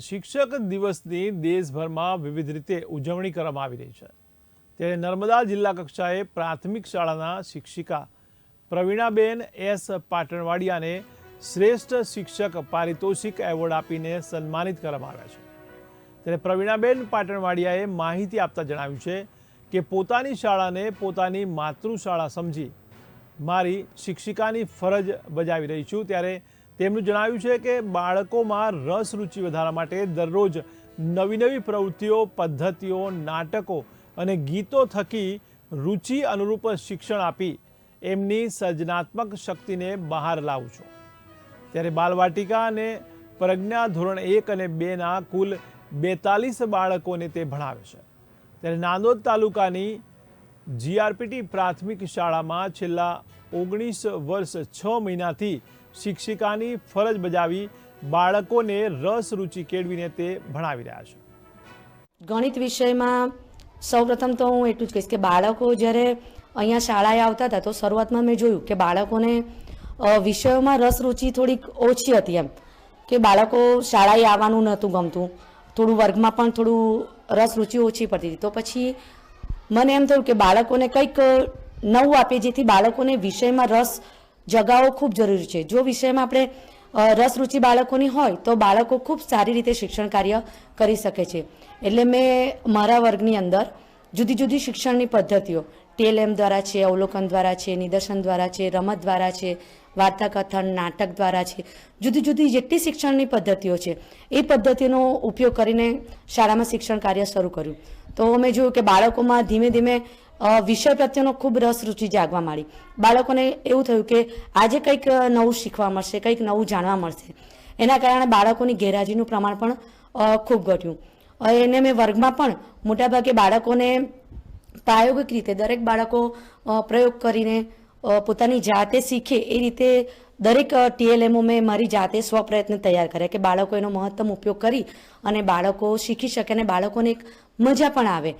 શિક્ષક દિવસની દેશભરમાં વિવિધ રીતે ઉજવણી કરવામાં આવી રહી છે. ત્યારે નર્મદા જિલ્લા કક્ષાએ પ્રાથમિક શાળાના શિક્ષિકા પ્રવીણાબેન એસ પાટણવાડિયાને શ્રેષ્ઠ શિક્ષક પારિતોષિક એવોર્ડ આપીને સન્માનિત કરવામાં આવ્યા છે. ત્યારે પ્રવીણાબેન પાટણવાડિયાએ માહિતી આપતા જણાવ્યું છે કે પોતાની શાળાને પોતાની માતૃશાળા સમજી મારી શિક્ષિકાની ફરજ બજાવી રહી છું. ત્યારે તેમનું જણાવ્યું છે કે બાળકોમાં રસ રુચિ વધારવા માટે દરરોજ નવી નવી પ્રવૃત્તિઓ, પદ્ધતિઓ, નાટકો અને ગીતો થકી રુચિ અનુરૂપ શિક્ષણ આપી એમની સર્જનાત્મક શક્તિને બહાર લાવું છું. ત્યારે બાલવાટિકા અને પ્રજ્ઞા ધોરણ એક અને બેના કુલ બેતાલીસ બાળકોને તે ભણાવે છે. ત્યારે નાંદોદ તાલુકાની જીઆરપીટી પ્રાથમિક શાળામાં છેલ્લા ઓગણીસ વર્ષ છ મહિનાથી શિક્ષિકાની ફરજ બજાવી બાળકોને રસ રુચિ કેળવીને તે ભણાવી રહ્યા છે. ગણિત વિષયમાં સૌપ્રથમ તો હું એટલું જ કહીશ કે બાળકો જ્યારે અહીંયા શાળાએ આવતા હતા તો શરૂઆતમાં મેં જોયું કે બાળકોને વિષયોમાં રસ રુચિ થોડીક ઓછી હતી એમ. કે બાળકો શાળાએ આવવાનું નહોતું ગમતું. થોડું વર્ગમાં પણ થોડું રસ રુચિ ઓછી પડતી હતી. તો પછી મને એમ થયું કે બાળકોને કંઈક નવું આપીએ જેથી બાળકોને વિષયમાં રસ જગાવો ખૂબ જરૂરી છે. જો વિષયમાં આપણે રસ રુચિ બાળકોની હોય, તો બાળકો ખૂબ સારી રીતે શિક્ષણ કાર્ય કરી શકે છે. એટલે મેં મારા વર્ગની અંદર જુદી જુદી શિક્ષણની પદ્ધતિઓ ટેલેમ દ્વારા છે, અવલોકન દ્વારા છે, નિદર્શન દ્વારા છે, રમત દ્વારા છે વાર્તા કથન નાટક દ્વારા છે, જુદી જુદી જેટલી શિક્ષણની પદ્ધતિઓ છે, એ પદ્ધતિનો ઉપયોગ કરીને શાળામાં શિક્ષણ કાર્ય શરૂ કર્યું. તો અમે જોયું કે બાળકોમાં ધીમે ધીમે વિષય પ્રત્યેનો ખૂબ રસ રુચિ જાગવા માંડી. બાળકોને એવું થયું કે આજે કંઈક નવું શીખવા મળશે, કંઈક નવું જાણવા મળશે. એના કારણે બાળકોની ગેરહાજરીનું પ્રમાણ પણ ખૂબ ઘટ્યું. એને મેં વર્ગમાં પણ મોટાભાગે બાળકોને પ્રાયોગિક રીતે દરેક બાળકો પ્રયોગ કરીને પોતાની જાતે શીખે એ રીતે દરેક ટીએલએમઓ મેં મારી જાતે સ્વપ્રયત્ન તૈયાર કર્યા કે બાળકો એનો મહત્તમ ઉપયોગ કરી અને બાળકો શીખી શકે અને બાળકોને એક મજા પણ આવે.